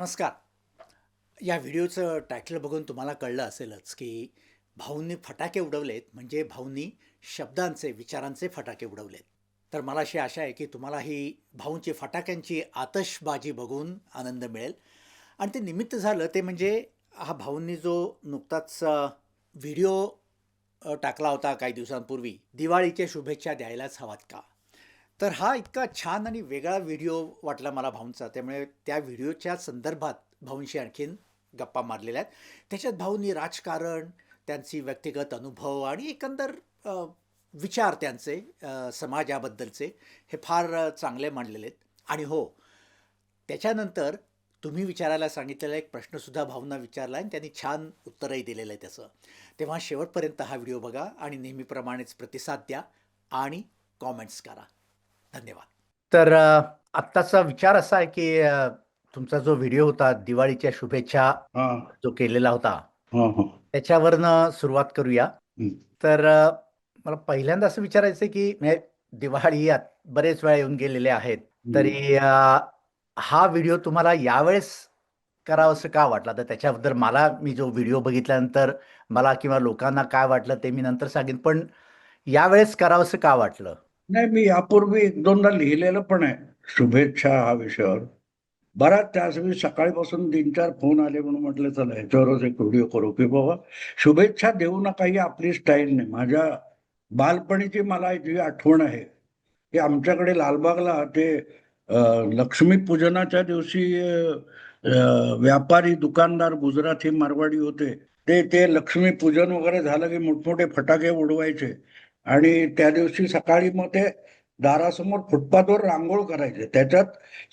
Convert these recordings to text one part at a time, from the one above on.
नमस्कार. या व्हिडिओचं टायटल बघून तुम्हाला कळलं असेलच की भाऊंनी फटाके उडवलेत म्हणजे भाऊंनी शब्दांचे विचारांचे फटाके उडवलेत. तर मला अशी आशा आहे की तुम्हाला ही भाऊंची फटाक्यांची आतषबाजी बघून आनंद मिळेल. आणि ते निमित्त झालं ते म्हणजे हा भाऊंनी जो नुकताच व्हिडिओ टाकला होता काही दिवसांपूर्वी दिवाळीच्या शुभेच्छा द्यायलाच हवात का? तर हा इतका छान आणि वेगळा व्हिडिओ वाटला मला भाऊंचा. त्यामुळे त्या व्हिडिओच्या संदर्भात भाऊंशी आणखीन गप्पा मारलेल्या आहेत. त्याच्यात भाऊंनी राजकारण त्यांची व्यक्तिगत अनुभव आणि एकंदर विचार त्यांचे समाजाबद्दलचे हे फार चांगले मांडलेले आहेत. आणि हो त्याच्यानंतर तुम्ही विचारायला सांगितलेला एक प्रश्नसुद्धा भाऊंना विचारला आणि त्यांनी छान उत्तरही दिलेलं आहे त्याचं. तेव्हा शेवटपर्यंत हा व्हिडिओ बघा आणि नेहमीप्रमाणेच प्रतिसाद द्या आणि कॉमेंट्स करा. धन्यवाद. तर आत्ताचा विचार असा आहे की तुमचा जो व्हिडिओ होता दिवाळीच्या शुभेच्छा जो केलेला होता हा हा. त्याच्यावरनं सुरुवात करूया. तर मला पहिल्यांदा असं विचारायचं आहे की म्हणजे दिवाळी आत- बरेच वेळा येऊन गेलेले आहेत तरी हा व्हिडिओ तुम्हाला यावेळेस करावंसं का वाटला? तर त्याच्याबद्दल मला मी जो व्हिडिओ बघितल्यानंतर मला किंवा लोकांना काय वाटलं ते मी नंतर सांगेन पण यावेळेस करावंसं का वाटलं? नाही मी यापूर्वी एक दोनदा लिहिलेलं पण आहे. शुभेच्छा हा विषयावर. बराच त्याच मी सकाळीपासून तीन चार फोन आले म्हणून म्हटलं चला ह्याच्यावरच एक व्हिडिओ करू की बाबा. शुभेच्छा देऊ नका ही आपली स्टाईल नाही. माझ्या बालपणीची मला जी आठवण आहे की आमच्याकडे लालबागला ते लक्ष्मीपूजनाच्या दिवशी व्यापारी दुकानदार गुजराती मारवाडी होते. ते ते लक्ष्मीपूजन वगैरे झालं की मोठमोठे फटाके उडवायचे. आणि त्या दिवशी सकाळी मग ते दारासमोर फुटपाथवर रांगोळ करायचे. त्याच्यात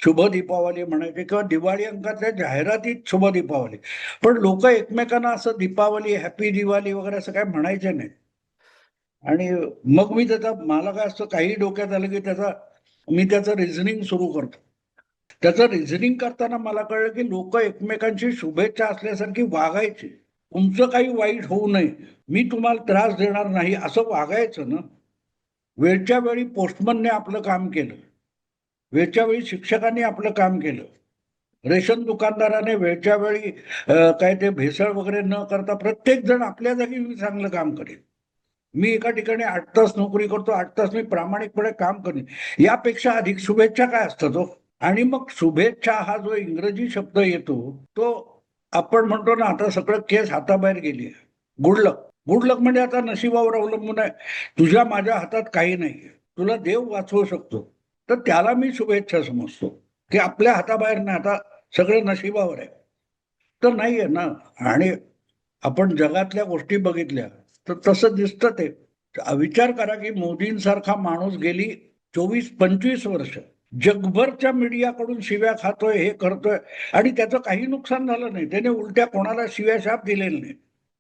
शुभ दीपावली म्हणायचे किंवा दिवाळी अंकातल्या जाहिरातीत शुभ दीपावली. पण लोक एकमेकांना असं दीपावली हॅपी दिवाळी वगैरे असं काय म्हणायचे नाही. आणि मग मी त्याचा मला काय असतं काही डोक्यात आलं की त्याचा मी त्याचं रिझनिंग सुरू करतो. त्याचं रिझनिंग करताना मला कळलं की लोक एकमेकांशी शुभेच्छा असल्यासारखी वागायची. तुमचं काही वाईट होऊ नये मी तुम्हाला त्रास देणार नाही असं वागायचं ना. वेळच्या वेळी पोस्टमनने आपलं काम केलं. वेळच्या वेळी शिक्षकांनी आपलं काम केलं. रेशन दुकानदाराने वेळच्या वेळी काय ते भेसळ वगैरे न करता प्रत्येक जण आपल्या जागी मी चांगलं काम करेन मी एका ठिकाणी आठ तास नोकरी करतो आठ तास मी प्रामाणिकपणे काम करेन. यापेक्षा अधिक शुभेच्छा काय असतं तो हो? आणि मग शुभेच्छा हा जो इंग्रजी शब्द येतो तो आपण म्हणतो ना आता सगळं केस हाताबाहेर गेली गुडलक गुडलक म्हणजे आता नशिबावर अवलंबून आहे. तुझ्या माझ्या हातात काही नाही तुला देव वाचवू शकतो. तर त्याला मी शुभेच्छा समजतो. की आपल्या हाताबाहेर नाही आता सगळं नशिबावर आहे. तर नाही आहे ना. आणि आपण जगातल्या गोष्टी बघितल्या तर तसं दिसतं ते. विचार करा की मोदींसारखा माणूस गेली चोवीस पंचवीस वर्ष. जगभरच्या मीडियाकडून शिव्या खातोय हे करतोय. आणि त्याचं काही नुकसान झालं नाही. त्याने उलट्या कोणाला शिव्या शाप दिलेले नाही.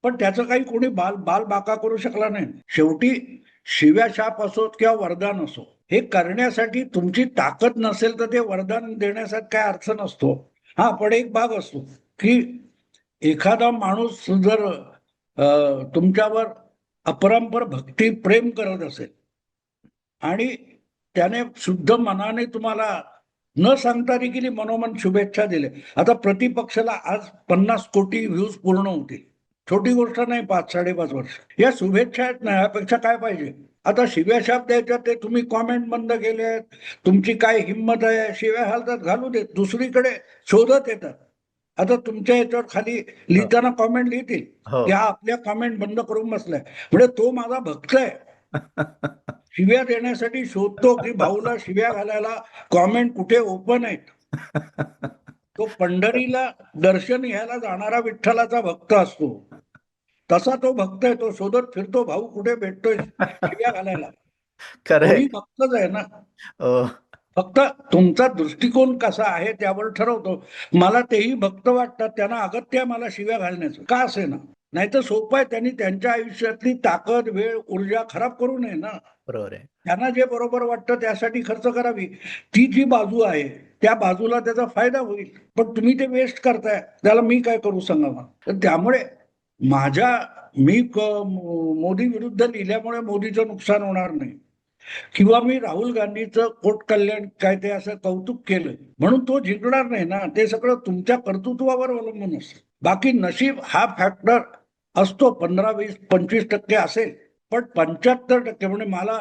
पण त्याचं काही कोणी बाल बाल बाका करू शकला नाही. शेवटी शिव्या शाप असोत किंवा वरदान असो हे करण्यासाठी तुमची ताकद नसेल तर ते वरदान देण्यासाठी काय अर्थ नसतो. हा पण एक भाग असतो की एखादा माणूस जर तुमच्यावर अपरंपर भक्ती प्रेम करत असेल आणि त्याने शुद्ध मनाने तुम्हाला न सांगता देखील मनोमन शुभेच्छा दिल्या. आता प्रतिपक्षाला आज पन्नास कोटी व्ह्यूज पूर्ण होतील. छोटी गोष्ट नाही पाच साडेपाच वर्ष. या शुभेच्छा आहेत ना यापेक्षा काय पाहिजे? आता शिव्या शाप द्यायच्या ते तुम्ही कॉमेंट बंद केले आहेत तुमची काय हिंमत आहे? शिव्या घालतात घालू देत. दुसरीकडे शोधत येतात. आता तुमच्या याच्यावर खाली लिहिताना कॉमेंट लिहितील. की हा आपल्या कॉमेंट बंद करून बसलाय. म्हणजे तो माझा भक्त आहे. शिव्या देण्यासाठी शोधतो की भाऊला शिव्या घालायला कॉमेंट कुठे ओपन आहेत? तो पंढरीला दर्शन घ्यायला जाणारा विठ्ठलाचा भक्त असतो. तसा तो भक्त आहे तो शोधत फिरतो भाऊ कुठे भेटतोय शिव्या घालायला? भक्तच आहे ना. हो. फक्त तुमचा दृष्टिकोन कसा आहे त्यावर ठरवतो. मला तेही भक्त वाटतात त्यांना अगत्य मला शिव्या घालण्याचं. का असे ना नाही तर सोपं आहे त्यांनी त्यांच्या आयुष्यातली ताकद वेळ ऊर्जा खराब करू नये ना. बरोबर आहे. त्यांना जे बरोबर वाटतं त्यासाठी खर्च करावी. ती जी बाजू आहे त्या बाजूला त्याचा फायदा होईल. पण तुम्ही ते वेस्ट करताय त्याला मी काय करू सांगा तर त्यामुळे माझ्या मी मोदी विरुद्ध लिहिल्यामुळे मोदीचं नुकसान होणार नाही. किंवा मी राहुल गांधीचं पोट कल्याण काय ते असं कौतुक केलं म्हणून तो जिंकणार नाही ना. ते सगळं तुमच्या कर्तृत्वावर अवलंबून असतं. बाकी नशीब हा फॅक्टर असतो पंधरा वीस पंचवीस टक्के असेल पण पंच्याहत्तर टक्के म्हणजे मला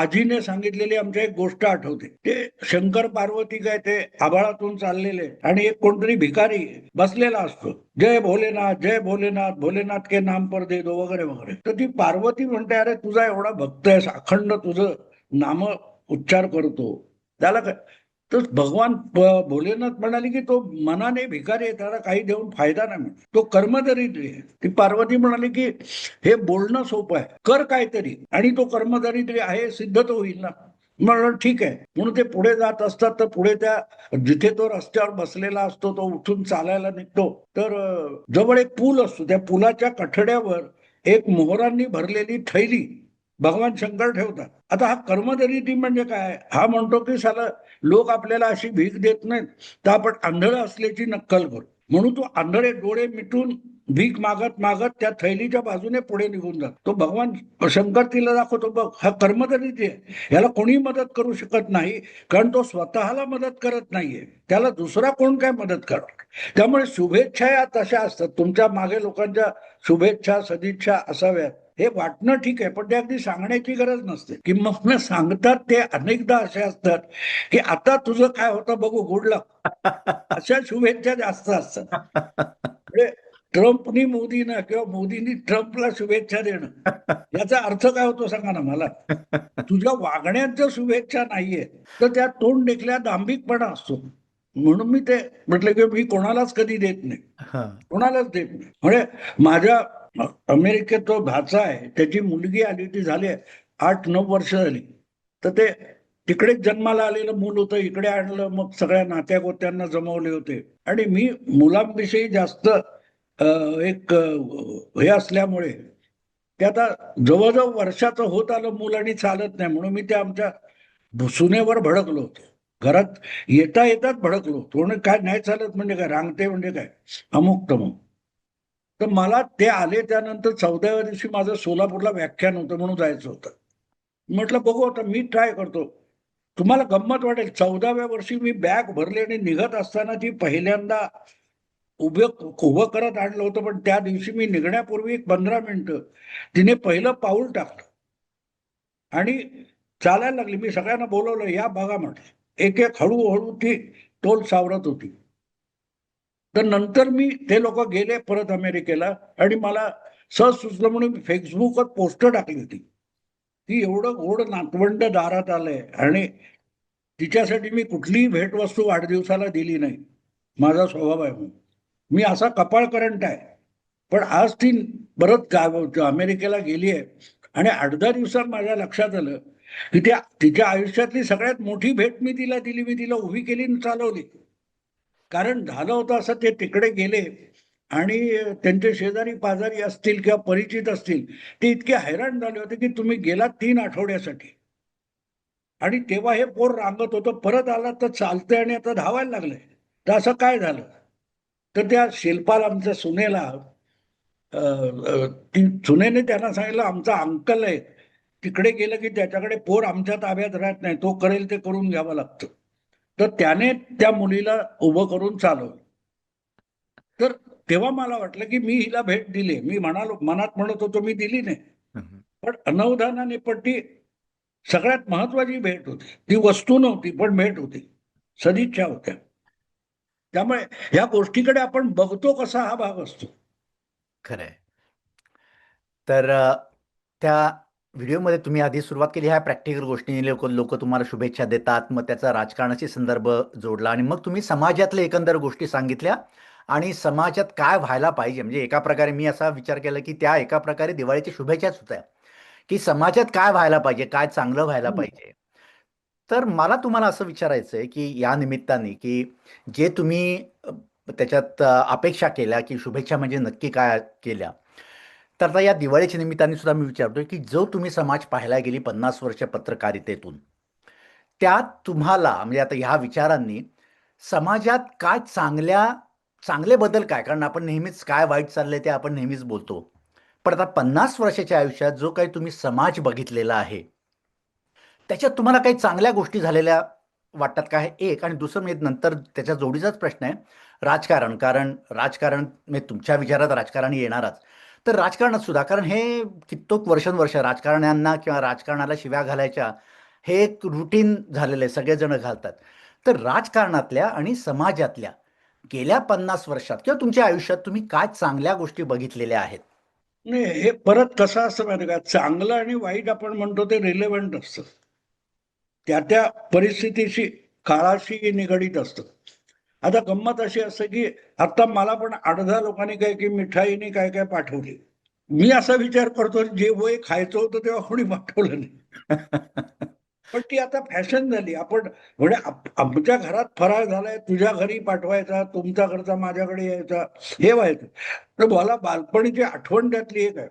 आजीने सांगितलेली आमच्या एक गोष्ट आठवते. ते शंकर पार्वती काय ते आभाळातून चाललेले आणि एक कोणतरी भिकारी बसलेला असतो. जय भोलेनाथ जय भोलेनाथ भोलेनाथ के नाम पर दे दो वगैरे वगैरे. तर ती पार्वती म्हणते अरे तुझा एवढा भक्त आहेस अखंड तुझं नाम उच्चार करतो. त्याला काय तर भगवान भोलेनाथ म्हणाले की तो मनाने भिकारी आहे त्याला काही देऊन फायदा नाही तो कर्मदरिद्री आहे. ती पार्वती म्हणाली की हे बोलणं सोपं आहे. कर काहीतरी. आणि तो कर्मदरिद्री आहे सिद्ध तो होईल ना. म्हणून ठीक आहे. म्हणून ते पुढे जात असतात तर पुढे त्या जिथे तो रस्त्यावर बसलेला असतो तो उठून चालायला निघतो. तर जवळ एक पूल असतो. त्या पुलाच्या कठड्यावर एक मोहरांनी भरलेली थैली भगवान शंकर ठेवतात. आता हा कर्मदरिद्री म्हणजे काय? हा म्हणतो की साला लोक आपल्याला अशी भीक देत नाहीत. तर आपण आंधळ असल्याची नक्कल करू. म्हणून तो आंधळे डोळे मिटून भीक मागत मागत त्या थैलीच्या बाजूने पुढे निघून जातो. तो भगवान शंकर तिला दाखवतो बघ हा कर्मदरिद्री आहे. याला कोणी मदत करू शकत नाही कारण तो स्वतःला मदत करत नाहीये. त्याला दुसरा कोण काय मदत करणार? त्यामुळे शुभेच्छा या तशा असतात. तुमच्या मागे लोकांच्या शुभेच्छा सदिच्छा असाव्यात. हे वाटणं ठीक आहे पण ते अगदी सांगण्याची गरज नसते. की मग सांगतात ते अनेकदा असे असतात की आता तुझं काय होतं बघू गुड लक अशा शुभेच्छा जास्त असतात. म्हणजे ट्रम्पनी मोदीनं किंवा मोदींनी ट्रम्पला शुभेच्छा देणं याचा अर्थ काय होतो सांगा ना मला? तुझ्या वागण्यात जर शुभेच्छा नाहीये तर त्या तोंड देखल्या दांभिकपणा असतो. म्हणून मी ते म्हटलं की मी कोणालाच कधी देत नाही. कोणालाच देत नाही. म्हणजे माझ्या अमेरिकेत तो भाचा आहे. त्याची मुलगी आली ती झाली आठ नऊ वर्ष झाली. तर ते तिकडेच जन्माला आलेलं मूल होतं इकडे आणलं मग सगळ्या नात्या गोत्यांना जमवले होते. आणि मी मुलांविषयी जास्त एक हे असल्यामुळे ते आता जवळजवळ वर्षाचं होत आलं मूल आणि चालत नाही. म्हणून मी त्या आमच्या सुनेवर भडकलो होतो. घरात येता येताच भडकलो होतो. काय नाही चालत म्हणजे काय? रांगते म्हणजे काय? अमुक तमुक तर मला ते आले त्यानंतर चौदाव्या दिवशी माझं सोलापूरला व्याख्यान होतं म्हणून जायचं होतं. म्हटलं बघू आता मी ट्राय करतो. तुम्हाला गंमत वाटेल चौदाव्या वर्षी मी बॅग भरली आणि निघत असताना ती पहिल्यांदा उभं उभं करत आणलं होतं पण त्या दिवशी मी निघण्यापूर्वी एक पंधरा मिनिटं तिने पहिलं पाऊल टाकलं. आणि चालायला लागली. मी सगळ्यांना बोलवलं या बघा म्हटलं. एक एक हळूहळू ती टोल सावरत होती. तर नंतर मी ते लोक गेले परत अमेरिकेला आणि मला सहज सुचलं म्हणून मी फेसबुकवर पोस्ट टाकली होती. ती एवढं गोड नातवंड दारात आलंय आणि तिच्यासाठी मी कुठलीही भेटवस्तू वाढदिवसाला दिली नाही. माझा स्वभाव आहे म्हणून. मी असा कपाळ करंट आहे. पण आज ती परत गाव अमेरिकेला गेली आहे आणि आठ दहा दिवसात माझ्या लक्षात आलं की त्या तिच्या आयुष्यातली सगळ्यात मोठी भेट मी तिला दिली मी तिला उभी केली आणि चालवली. कारण झालं होतं असं ते तिकडे गेले आणि त्यांचे शेजारी पाजारी असतील किंवा परिचित असतील ते इतके हैराण झाले होते की तुम्ही गेला तीन आठवड्यासाठी. आणि तेव्हा हे पोर रांगत होतं परत आला तर चालतंय आणि आता धावायला लागलंय. तर असं काय झालं? तर त्या शिल्पाला आमच्या सुनेला ती सुनेने त्यांना सांगितलं आमचा अंकल आहे तिकडे गेलं की त्याच्याकडे पोर आमच्या ताब्यात राहत नाही तो करेल ते करून घ्यावं लागतं. तर त्याने त्या मुलीला उभं करून चालवलं. तर तेव्हा मला वाटलं की मी हिला भेट दिली. मी म्हणालो मनात म्हणत होतो मी दिली नाही. पण अनवधानाने पण ती सगळ्यात महत्वाची भेट होती. ती वस्तू नव्हती पण भेट होती. सदिच्छा होत्या. त्यामुळे ह्या गोष्टीकडे आपण बघतो कसा हा भाग असतो. खरंय. तर त्या व्हिडिओमध्ये तुम्ही आधी सुरुवात केली ह्या प्रॅक्टिकल गोष्टी लोक लोक तुम्हाला शुभेच्छा देतात मग त्याचा राजकारणाशी संदर्भ जोडला आणि मग तुम्ही समाजातल्या एकंदर गोष्टी सांगितल्या आणि समाजात काय व्हायला पाहिजे? म्हणजे एका प्रकारे मी असा विचार केला की त्या एका प्रकारे दिवाळीच्या शुभेच्छाच होत्या की समाजात काय व्हायला पाहिजे? काय चांगलं व्हायला. पाहिजे? तर मला तुम्हाला असं विचारायचं आहे की या निमित्ताने की जे तुम्ही त्याच्यात अपेक्षा केल्या की शुभेच्छा म्हणजे नक्की काय केल्या? तर आता या दिवाळीच्या निमित्ताने सुद्धा मी विचारतोय की जो तुम्ही समाज पाहायला गेली पन्नास वर्ष पत्रकारितेतून त्यात तुम्हाला म्हणजे आता ह्या विचारांनी समाजात काय चांगल्या चांगले बदल काय? कारण आपण नेहमीच काय वाईट चाललंय ते आपण नेहमीच बोलतो. पण आता पन्नास वर्षाच्या आयुष्यात जो काही तुम्ही समाज बघितलेला आहे त्याच्यात तुम्हाला काही चांगल्या गोष्टी झालेल्या वाटतात का? हे एक. आणि दुसरं म्हणजे नंतर त्याच्या जोडीचाच प्रश्न आहे राजकारण. कारण राजकारण म्हणजे तुमच्या विचारात राजकारण येणारच. तर राजकारणात सुद्धा कारण हे कित्येक वर्षानुवर्ष राजकारण्यांना किंवा राजकारणाला शिव्या घालायच्या हे एक रुटीन झालेलं आहे सगळेजण घालतात. तर राजकारणातल्या आणि समाजातल्या गेल्या पन्नास वर्षात किंवा तुमच्या आयुष्यात तुम्ही काय चांगल्या गोष्टी बघितलेल्या आहेत? नाही हे परत कसं असतं माहिती का? चांगलं आणि वाईट आपण म्हणतो ते रिलेव्हंट असतं. त्या त्या परिस्थितीशी काळाशी निगडीत असतं. आता गंमत अशी असते की आता मला पण दहा लोकांनी काय की मिठाईने काय काय पाठवली. मी असा विचार करतो जे वय खायचं होतं तेव्हा कोणी पाठवलं नाही. पण ती आता फॅशन झाली. आपण म्हणजे आमच्या घरात फराळ झालाय तुझ्या घरी पाठवायचा तुमच्या घरचा माझ्याकडे यायचा हे व्हायचं. तर मला बालपणीची आठवण त्यातली एक आहे.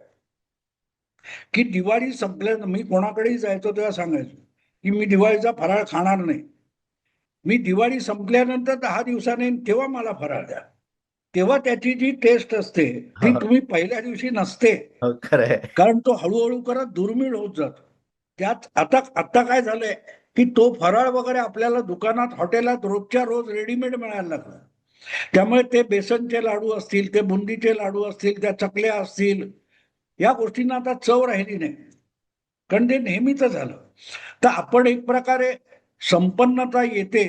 की दिवाळी संपल्यानंतर मी कोणाकडेही जायचो तेव्हा सांगायचो की मी दिवाळीचा फराळ खाणार नाही. मी दिवाळी संपल्यानंतर दहा दिवसाने तेव्हा मला फराळ द्या. तेव्हा त्याची जी टेस्ट असते ती. तुम्ही पहिल्या दिवशी नसते. हो, कारण तो हळूहळू करत दुर्मिळ होत जातो. त्यात आता आता काय झालंय की तो फराळ वगैरे आपल्याला दुकानात हॉटेलात रोजच्या रोज रेडीमेड मिळायला लागला. त्यामुळे ते बेसनचे लाडू असतील ते बुंदीचे लाडू असतील त्या चकल्या असतील या गोष्टींना आता चव राहिली नाही. कारण ते नेहमीच झालं. तर आपण एक प्रकारे संपन्नता येते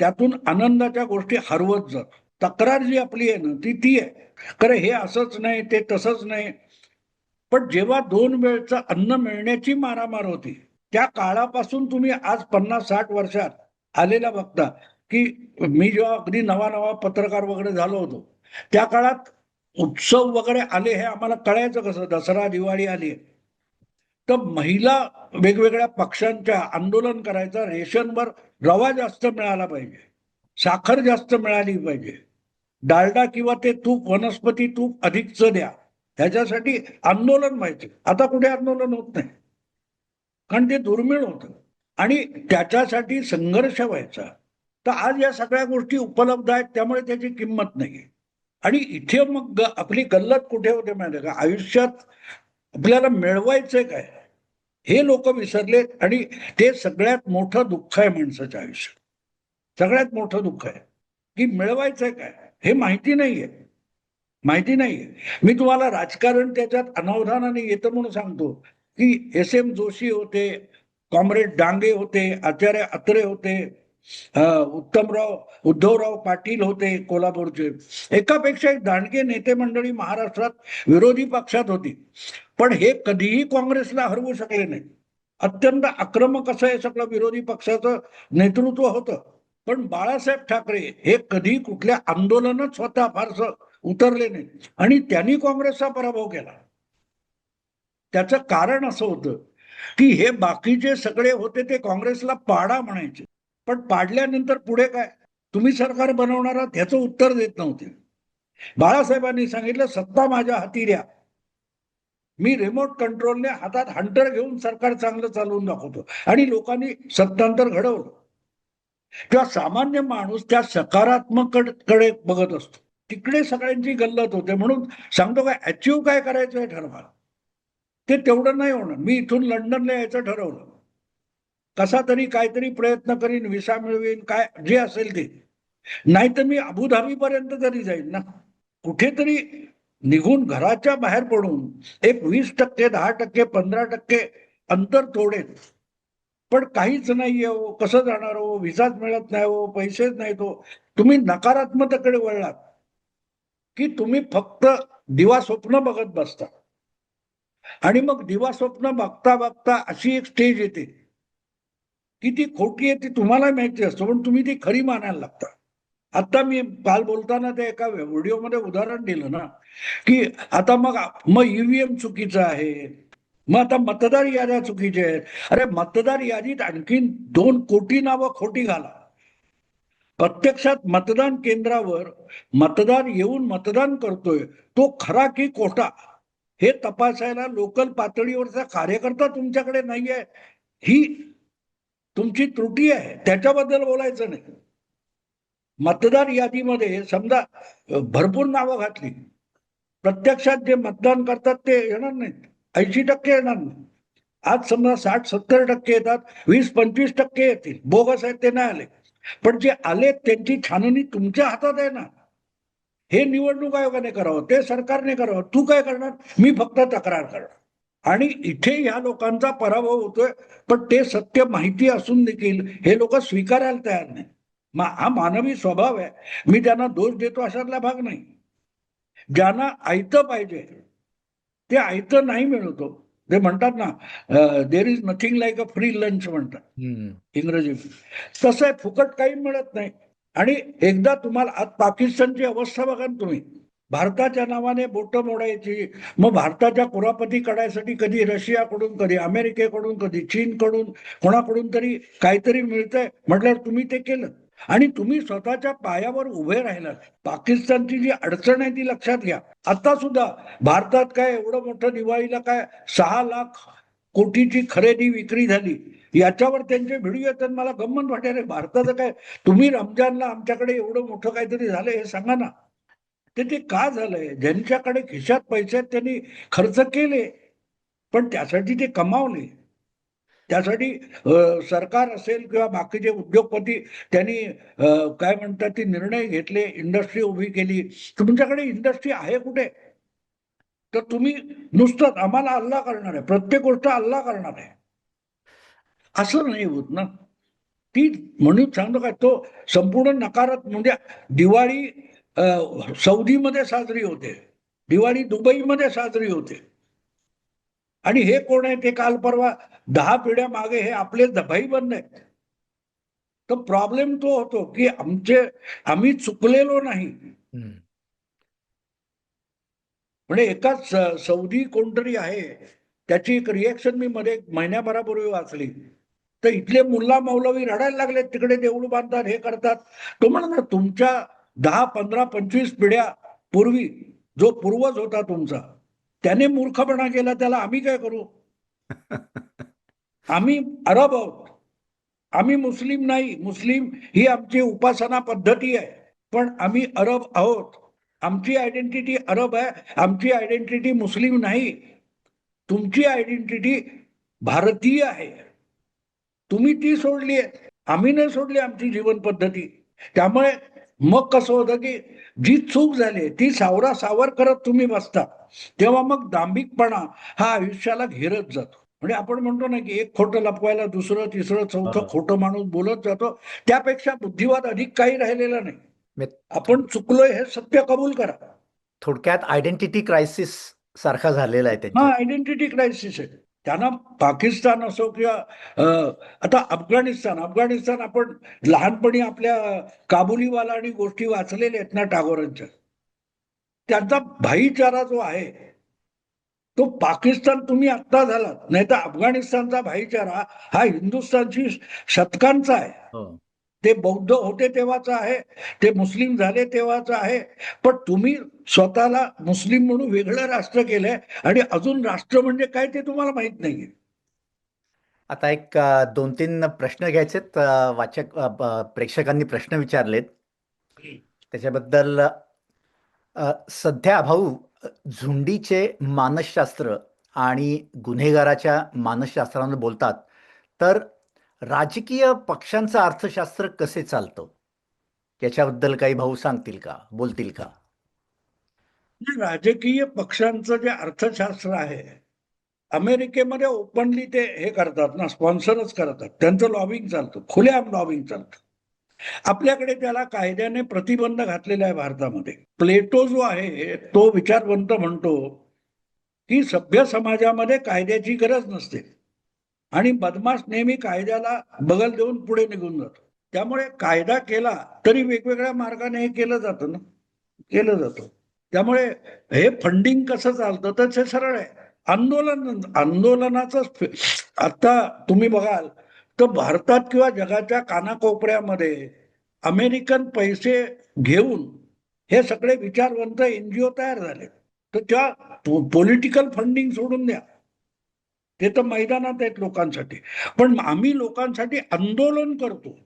त्यातून आनंदाच्या गोष्टी हरवत जात तक्रार जी आपली आहे ना ती ती आहे. खरं हे असंच नाही ते तसंच नाही. पण जेव्हा दोन वेळचं अन्न मिळण्याची मारामार होती त्या काळापासून तुम्ही आज पन्नास साठ वर्षात आलेला बघता की मी जेव्हा अगदी नवा नवा पत्रकार वगैरे झालो होतो त्या काळात उत्सव वगैरे आले हे आम्हाला कळायचं कसं? दसरा दिवाळी आली तर महिला वेगवेगळ्या पक्षांच्या आंदोलन करायचं रेशनवर रवा जास्त मिळाला पाहिजे साखर जास्त मिळाली पाहिजे. डालडा किंवा ते तूप वनस्पती तूप अधिकच द्या. ह्याच्यासाठी आंदोलन व्हायचे. आता कुठे आंदोलन होत नाही? कारण ते दुर्मिळ होतं. आणि त्याच्यासाठी संघर्ष व्हायचा. तर आज या सगळ्या गोष्टी उपलब्ध आहेत त्यामुळे त्याची किंमत नाही आणि इथे मग आपली गल्लत कुठे होते माहिती का? आयुष्यात आपल्याला मिळवायचंय काय? हे लोक विसरले आणि ते सगळ्यात मोठं दुःख आहे माणसाच्या आयुष्यात. सगळ्यात मोठं दुःख आहे. की मिळवायचंय काय? हे माहिती नाहीये. माहिती नाहीये. मी तुम्हाला राजकारण त्याच्यात अनावधानाने येतं म्हणून सांगतो की एस एम जोशी होते कॉम्रेड डांगे होते आचार्य अत्रे होते उत्तमराव उद्धवराव पाटील होते कोल्हापूरचे. एकापेक्षा एक दांडगे नेते मंडळी महाराष्ट्रात विरोधी पक्षात होती. पण हे कधीही काँग्रेसला हरवू शकले नाही. अत्यंत आक्रमक असं हे सगळं विरोधी पक्षाचं नेतृत्व होतं. पण बाळासाहेब ठाकरे हे कधी कुठल्या आंदोलनात स्वतः फारसं उतरले नाही. आणि त्यांनी काँग्रेसचा पराभव केला. त्याचं कारण असं होतं की हे बाकीचे सगळे होते ते काँग्रेसला पाडा म्हणायचे. पण पाडल्यानंतर पुढे काय? तुम्ही सरकार बनवणार आहात ह्याचं उत्तर देत नव्हते. बाळासाहेबांनी सांगितलं सत्ता माझ्या हाती द्या. मी रिमोट कंट्रोलने हातात हंटर घेऊन सरकार चांगलं चालवून दाखवतो. आणि लोकांनी सत्तांतर घडवलं. किंवा सामान्य माणूस त्या सकारात्मककडे बघत असतो. तिकडे सगळ्यांची गल्लत होते. म्हणून सांगतो काय अचीव काय करायचं आहे ठरवा. ते तेवढं नाही होणार. मी इथून लंडनला यायचं ठरवलं. कसा तरी काहीतरी प्रयत्न करीन विसा मिळवीन काय जे असेल ते. नाही तर मी अबुधाबी पर्यंत तरी जाईन ना. कुठेतरी निघून घराच्या बाहेर पडून एक वीस टक्के दहा टक्के पंधरा टक्के अंतर तोडेल. पण काहीच नाहीये हो. कसं जाणार हो? विसाच मिळत नाही हो. पैसेच नाहीत हो तुम्ही नकारात्मकतेकडे वळलात की तुम्ही फक्त दिवा स्वप्न बघत बसता. आणि मग दिवा स्वप्न बघता बघता अशी एक स्टेज येते. की ती खोटी आहे ती तुम्हाला माहिती असतं पण तुम्ही ती खरी मानायला लागता. आता मी काल बोलताना ते एका व्हिडिओमध्ये उदाहरण दिलं ना की आता मग मग ईव्हीएम चुकीचं आहे. मग आता मतदार याद्या चुकीच्या आहेत. अरे मतदार यादीत आणखीन दोन कोटी नावं खोटी घाला. प्रत्यक्षात मतदान केंद्रावर मतदार येऊन मतदान करतोय तो खरा की खोटा? हे तपासायला लोकल पातळीवरचा कार्यकर्ता तुमच्याकडे नाहीये. ही तुमची त्रुटी आहे. त्याच्याबद्दल बोलायचं नाही. मतदार यादीमध्ये समजा भरपूर नावं घातली. प्रत्यक्षात जे मतदान करतात ते येणार नाहीत. ऐंशी टक्के येणार नाही. आज समजा साठ सत्तर टक्के येतात वीस पंचवीस टक्के येतील. बोगस आहेत ते नाही आले. पण जे आले त्यांची छाननी तुमच्या हातात आहे ना. हे निवडणूक आयोगाने करावं ते सरकारने करावं. तू काय करणार? मी फक्त तक्रार करणार. आणि इथे ह्या लोकांचा पराभव होतोय पण ते सत्य माहिती असून देखील हे लोक स्वीकारायला तयार नाही हा मानवी स्वभाव आहे. मी त्यांना दोष देतो अशातला भाग नाही. ज्यांना ऐतं पाहिजे ते ऐतं नाही मिळतो ते म्हणतात ना there is nothing like a free lunch म्हणतात. इंग्रजी. तसं आहे फुकट काही मिळत नाही. आणि एकदा तुम्हाला आज पाकिस्तानची अवस्था बघा ना तुम्ही. भारताच्या नावाने बोटं मोडायची. मग भारताच्या कुरापती काढायसाठी कधी रशियाकडून कधी अमेरिकेकडून कधी चीनकडून कोणाकडून तरी काहीतरी मिळतंय. म्हटल्यावर तुम्ही ते केलं. आणि तुम्ही स्वतःच्या पायावर उभे राहिलात. पाकिस्तानची जी अडचण आहे ती लक्षात घ्या. आता सुद्धा भारतात काय एवढं मोठं दिवाळीला काय सहा लाख कोटीची खरेदी विक्री झाली. याच्यावर त्यांचे व्हिडिओ येतात मला गंमत वाटेल. रे भारताचं काय? तुम्ही रमजानला आमच्याकडे एवढं मोठं काहीतरी झालं हे सांगा ना. ते ते का झालंय? ज्यांच्याकडे खिशात पैसे आहेत त्यांनी खर्च केले. पण त्यासाठी ते कमावले. त्यासाठी सरकार असेल किंवा बाकीचे उद्योगपती त्यांनी काय म्हणतात ते निर्णय घेतले इंडस्ट्री उभी केली. तुमच्याकडे इंडस्ट्री आहे कुठे? तर तुम्ही नुसतं आम्हाला अल्ला करणार आहे. प्रत्येक गोष्ट हल्ला करणार आहे. असं नाही होत ना. ती म्हणून सांगतो काय तो संपूर्ण नकारात म्हणजे दिवाळी सौदीमध्ये साजरी होते. दिवाळी दुबईमध्ये साजरी होते. आणि हे कोण आहे? ते काल परवा दहा पिढ्या मागे हे आपले भाई बंद आहेत. तर प्रॉब्लेम तो होतो की आमचे आम्ही चुकलेलो नाही. म्हणजे एकाच सौदी कोणतरी आहे त्याची एक रिएक्शन मी मध्ये महिन्याभरापूर्वी वाचली. तर इथले मुल्ला मौलवी रडायला लागले तिकडे देऊळ बांधतात हे करतात. तो म्हणा तुमच्या दहा पंधरा पंचवीस पिढ्या पूर्वी जो पूर्वज होता तुमचा त्याने मूर्खपणा केला त्याला आम्ही काय करू? आम्ही अरब आहोत. आम्ही मुस्लिम नाही. मुस्लिम ही आमची उपासना पद्धती आहे. पण आम्ही अरब आहोत. आमची आयडेंटिटी अरब आहे. आमची आयडेंटिटी मुस्लिम नाही. तुमची आयडेंटिटी भारतीय आहे. तुम्ही ती सोडली आहे. आम्ही नाही सोडली आमची जीवन पद्धती. त्यामुळे मग कसं होतं की जी चूक झाली ती सावरा सावर करत तुम्ही बसता. तेव्हा मग दांभिकपणा हा आयुष्याला घेरत जातो. म्हणजे आपण म्हणतो ना की एक खोटं लपवायला दुसरं तिसरं चौथं. खोटं माणूस बोलत जातो त्यापेक्षा बुद्धिवाद अधिक काही राहिलेला नाही. आपण चुकलोय हे सत्य कबूल करा. थोडक्यात आयडेंटिटी क्रायसिस सारखा झालेला आहे हा आयडेंटिटी क्रायसिस आहे. त्यांना पाकिस्तान असो किंवा आता अफगाणिस्तान अफगाणिस्तान आपण लहानपणी आपल्या काबुलीवाला आणि गोष्टी वाचलेल्या आहेत ना टागोरांच्या. त्यांचा भाईचारा जो आहे तो पाकिस्तान तुम्ही आत्ता झाला नाही तर अफगाणिस्तानचा भाईचारा हा हिंदुस्थानशी शतकांचा आहे. हो. ते बौद्ध होते तेव्हाचा आहे ते मुस्लिम झाले तेव्हाचा आहे. पण तुम्ही स्वतःला मुस्लिम म्हणून वेगळं राष्ट्र केलंय आणि अजून राष्ट्र म्हणजे काय ते तुम्हाला माहीत नाहीये. आता एक दोन तीन प्रश्न घ्यायचेत. वाचक प्रेक्षकांनी प्रश्न विचारलेत. त्याच्याबद्दल सध्या भाऊ झुंडीचे मानसशास्त्र आणि गुन्हेगाराच्या मानसशास्त्रानं बोलतात तर राजकीय पक्षांचं अर्थशास्त्र कसे चालतं? याच्याबद्दल काही भाऊ सांगतील का? बोलतील का? म्हणजे राजकीय पक्षांचं जे अर्थशास्त्र आहे अमेरिकेमध्ये ओपनली ते हे करतात ना स्पॉन्सरच करतात. त्यांचं लॉबिंग चालतं खुलेआम लॉबिंग चालतं. आपल्याकडे त्याला कायद्याने प्रतिबंध घातलेला आहे भारतामध्ये. प्लेटो जो आहे तो विचारवंत म्हणतो की सभ्य समाजामध्ये कायद्याची गरज नसते. आणि बदमाश नेहमी कायद्याला बगल देऊन पुढे निघून जातो. त्यामुळे कायदा केला तरी वेगवेगळ्या मार्गाने हे केलं जातं ना? केलं जातं. त्यामुळे हे फंडिंग कसं चालतं? तर ते सरळ आहे. आंदोलन आंदोलनाचं आता तुम्ही बघाल तर भारतात किंवा जगाच्या कानाकोपऱ्यामध्ये अमेरिकन पैसे घेऊन हे सगळे विचारवंत एनजीओ तयार झाले. तर त्या पॉलिटिकल फंडिंग सोडून द्या. ते तर मैदानात आहेत लोकांसाठी. पण आम्ही लोकांसाठी आंदोलन करतो.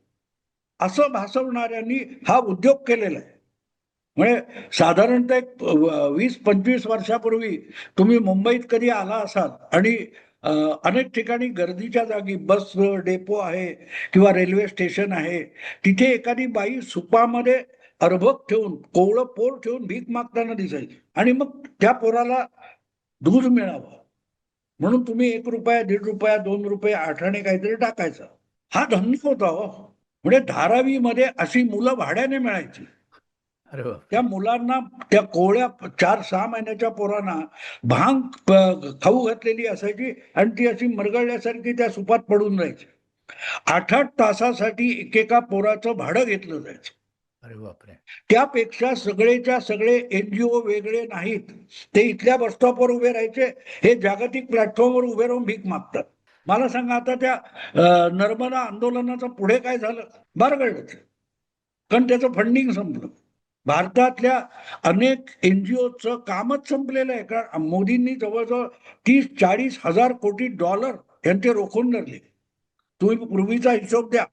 असं भासवणाऱ्यांनी हा उद्योग केलेला आहे. म्हणजे साधारणतः एक वीस पंचवीस वर्षापूर्वी तुम्ही मुंबईत कधी आला असाल आणि अनेक ठिकाणी गर्दीच्या जागी बस डेपो आहे किंवा रेल्वे स्टेशन आहे. तिथे एखादी बाई सुपामध्ये अर्भक ठेवून कोवळं पोर ठेवून भीक मागताना दिसायची आणि मग त्या पोराला दूध मिळावं. म्हणून तुम्ही एक रुपया दीड रुपया दोन रुपये आठाने काहीतरी टाकायचं. हा धंदा होता हो. म्हणजे धारावीमध्ये अशी मुलं भाड्याने मिळायची. त्या मुलांना त्या कोवळ्या चार सहा महिन्याच्या पोरांना भांग खाऊ घातलेली असायची आणि ती अशी मरगळल्यासारखी त्या सुपात पडून राहायची आठ आठ तासासाठी एकेका पोराचं भाडं घेतलं जायचं. अरे बापरे. त्यापेक्षा सगळेच्या सगळे एनजीओ वेगळे नाहीत. ते इथल्या बसस्टॉपवर उभे राहायचे. हे जागतिक प्लॅटफॉर्मवर उभे राहून भीक मागतात. मला सांगा आता त्या नर्मदा आंदोलनाचं पुढे काय झालं? बारगळलं ते. कारण त्याचं फंडिंग संपलं. भारतातल्या अनेक एनजीओचं कामच संपलेलं आहे. कारण मोदींनी जवळजवळ तीस चाळीस हजार कोटी डॉलर यांचे रोखून धरले. तुम्ही पूर्वीचा हिशोब द्या.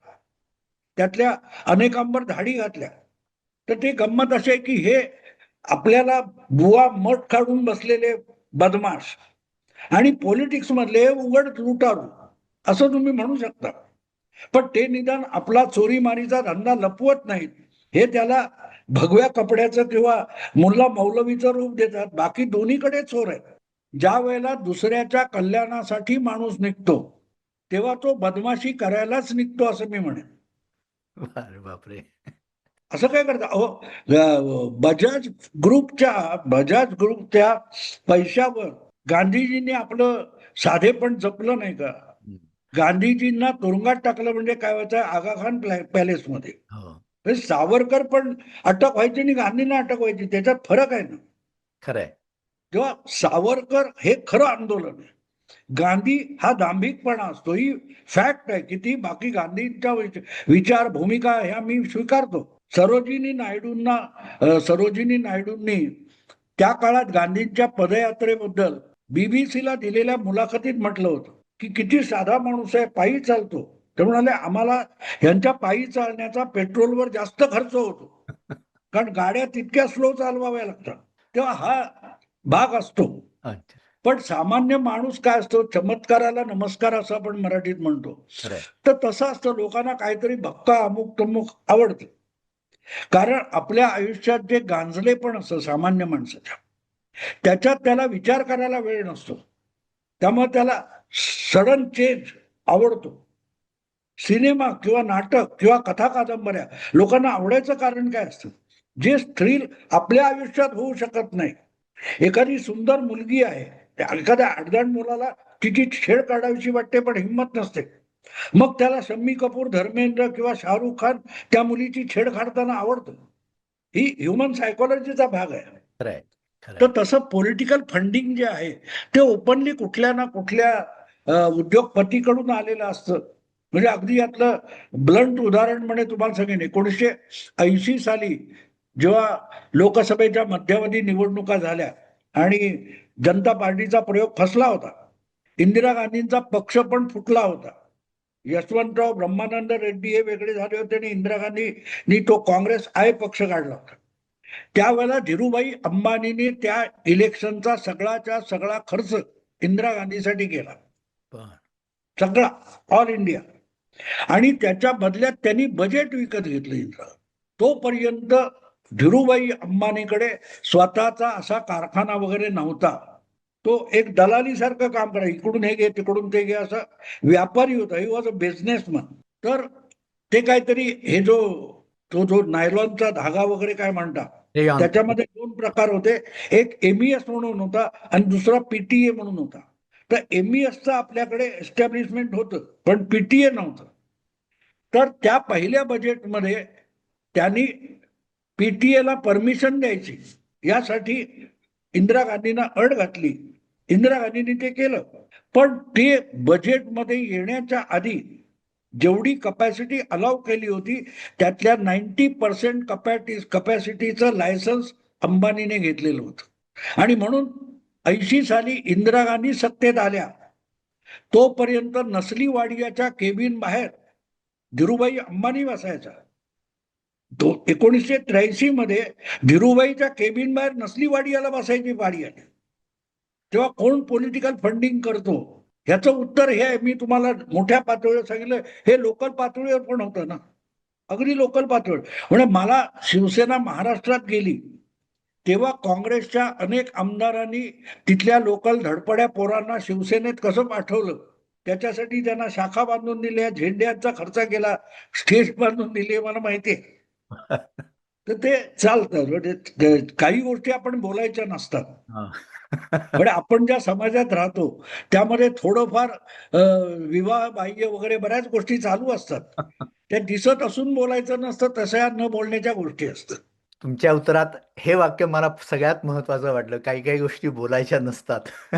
त्यातल्या अनेकांवर धाडी घातल्या. तर ते गंमत अशी आहे की हे आपल्याला बुवा मठ काढून बसलेले बदमाश आणि पॉलिटिक्स मधले उघड लुटारू असं तुम्ही म्हणू शकता. पण ते निदान आपला चोरीमारीचा धंदा लपवत नाहीत. हे त्याला भगव्या कपड्याचं किंवा मुल्ला मौलवीचं रूप देतात. बाकी दोन्हीकडे चोर आहेत. ज्या वेळेला दुसऱ्याच्या कल्याणासाठी माणूस निघतो तेव्हा तो बदमाशी करायलाच निघतो असं मी म्हणेन. अरे बापरे. असं काय करता? अहो बजाज ग्रुपच्या बजाज ग्रुपच्या पैशावर गांधीजींनी आपलं साधेपण जपलं नाही का? गांधीजींना तुरुंगात टाकलं म्हणजे काय व्हायचं? आगा खान प्लॅ- पॅलेसमध्ये. हो. म्हणजे सावरकर पण अटक व्हायची आणि गांधींना अटक व्हायची त्याच्यात फरक आहे ना? खरंय. तेव्हा सावरकर हे खरं आंदोलन आहे गांधी हा दांभिकपणा असतो ही फॅक्ट आहे की ती बाकी गांधींच्या विच- विचार भूमिका ह्या मी स्वीकारतो. सरोजिनी नायडूंना सरोजिनी नायडूंनी त्या काळात गांधींच्या पदयात्रेबद्दल बीबीसीला दिलेल्या मुलाखतीत म्हटलं होतं की किती साधा माणूस आहे पायी चालतो. ते म्हणाले आम्हाला यांच्या पायी चालण्याचा पेट्रोलवर जास्त खर्च होतो. कारण गाड्या तितक्या स्लो चालवाव्या लागतात. तेव्हा हा भाग असतो. पण सामान्य माणूस काय असतो? चमत्काराला नमस्कार असं आपण मराठीत म्हणतो. तर तसं असतं. लोकांना काहीतरी भक्का अमुक तमुक आवडतं. कारण आपल्या आयुष्यात जे गांजले पण असतं सामान्य माणसाच्या त्याच्यात त्याला विचार करायला वेळ नसतो. त्यामुळे त्याला सडन चेंज आवडतो. सिनेमा किंवा नाटक किंवा कथा कादंबऱ्या लोकांना आवडायचं कारण काय असतं? जे थ्रिल आपल्या आयुष्यात होऊ शकत नाही. एखादी सुंदर मुलगी आहे एखाद्या आडदांड मुलाला तिची छेड काढावीशी वाटते पण हिंमत नसते. मग त्याला शम्मी कपूर धर्मेंद्र किंवा शाहरुख खान त्या मुलीची छेड काढताना आवडतं. ही ह्युमन सायकोलॉजीचा भाग आहे. तर तसं पॉलिटिकल फंडिंग जे आहे ते ओपनली कुठल्या ना कुठल्या उद्योगपतीकडून आलेलं असतं. म्हणजे अगदी यातलं ब्लंट उदाहरण म्हणे तुम्हाला सांगेन. एकोणीसशे ऐंशी साली जेव्हा लोकसभेच्या मध्यावधी निवडणुका झाल्या आणि जनता पार्टीचा प्रयोग फसला होता इंदिरा गांधींचा पक्ष पण फुटला होता. यशवंतराव ब्रह्मानंद रेड्डी हे वेगळे झाले होते आणि इंदिरा गांधींनी तो काँग्रेस आय पक्ष काढला होता. त्यावेळेला धीरूभाई अंबानीने त्या इलेक्शनचा सगळाच्या सगळा खर्च इंदिरा गांधीसाठी केला. सगळा ऑल इंडिया. आणि त्याच्या बदल्यात त्यांनी बजेट विकत घेतलं इंदिरा. तोपर्यंत धीरूभाई अंबानीकडे स्वतःचा असा कारखाना वगैरे नव्हता. तो एक दलालीसारखं काम करा. इकडून हे घे तिकडून ते घे असा व्यापारी होता. ही वॉज अ बिझनेसमन तर ते काहीतरी हे जो तो जो नायलॉनचा धागा वगैरे काय म्हणता. त्याच्यामध्ये दोन प्रकार होते. एक एमईएस म्हणून होता आणि दुसरा पीटीए म्हणून होता. तर एमईएसचं आपल्याकडे एस्टॅब्लिशमेंट होतं पण पीटीए नव्हतं. तर त्या पहिल्या बजेटमध्ये त्यांनी पीटीएला परमिशन द्यायची. यासाठी इंदिरा गांधींना अड घातली. इंदिरा गांधींनी ते केलं. पण ते बजेटमध्ये येण्याच्या आधी जेवढी कपॅसिटी अलाव केली होती त्यातल्या नाईन्टी पर्सेंट कपॅटी कपॅसिटीचं लायसन्स अंबानीने घेतलेलं होतं. आणि म्हणून ऐंशी साली इंदिरा गांधी सत्तेत आल्या. तोपर्यंत नसली वाडियाच्या केबिन बाहेर धीरूभाई अंबानी बसायचा तो एकोणीसशे त्र्याऐंशी मध्ये धीरूभाईच्या केबिन बाहेर नसली वाडियाला बसायची वाडी आली तेव्हा कोण पॉलिटिकल फंडिंग करतो? ह्याचं उत्तर हे आहे. मी तुम्हाला मोठ्या पातळीवर सांगितलं. हे लोकल पातळीवर पण होतं ना. अगदी लोकल पातळीवर. म्हणजे मला शिवसेना महाराष्ट्रात गेली तेव्हा काँग्रेसच्या अनेक आमदारांनी तिथल्या लोकल धडपड्या पोरांना शिवसेनेत कसं पाठवलं? त्याच्यासाठी त्यांना शाखा बांधून दिल्या झेंड्यांचा खर्च केला स्टेज बांधून दिली मला माहिती आहे. तर ते चालतं. म्हणजे काही गोष्टी आपण बोलायच्या नसतात. म्हणजे आपण ज्या समाजात राहतो त्यामध्ये थोडंफार विवाह बाह्य वगैरे बऱ्याच गोष्टी चालू असतात. त्या दिसत असून बोलायचं नसतं तशा न बोलण्याच्या गोष्टी असतात. तुमच्या उत्तरात हे वाक्य मला सगळ्यात महत्वाचं वाटलं. काही काही गोष्टी बोलायच्या नसतात.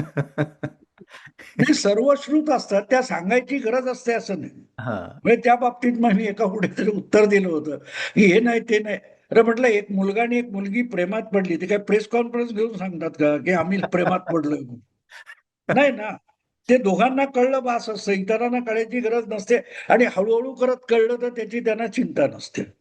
नाही सर्वश्रुत असतात त्या सांगायची गरज असते असं नाही. म्हणजे त्या बाबतीत मग मी एका कुठेतरी उत्तर दिलं होतं की हे नाही ते नाही. अरे म्हटलं एक मुलगा आणि एक मुलगी प्रेमात पडली ते काय प्रेस कॉन्फरन्स घेऊन सांगतात का की आम्ही प्रेमात पडलोय? नाही ना. ते दोघांना कळलं बास असतं इतरांना कळायची गरज नसते आणि हळूहळू करत कळलं तर त्याची त्यांना चिंता नसते.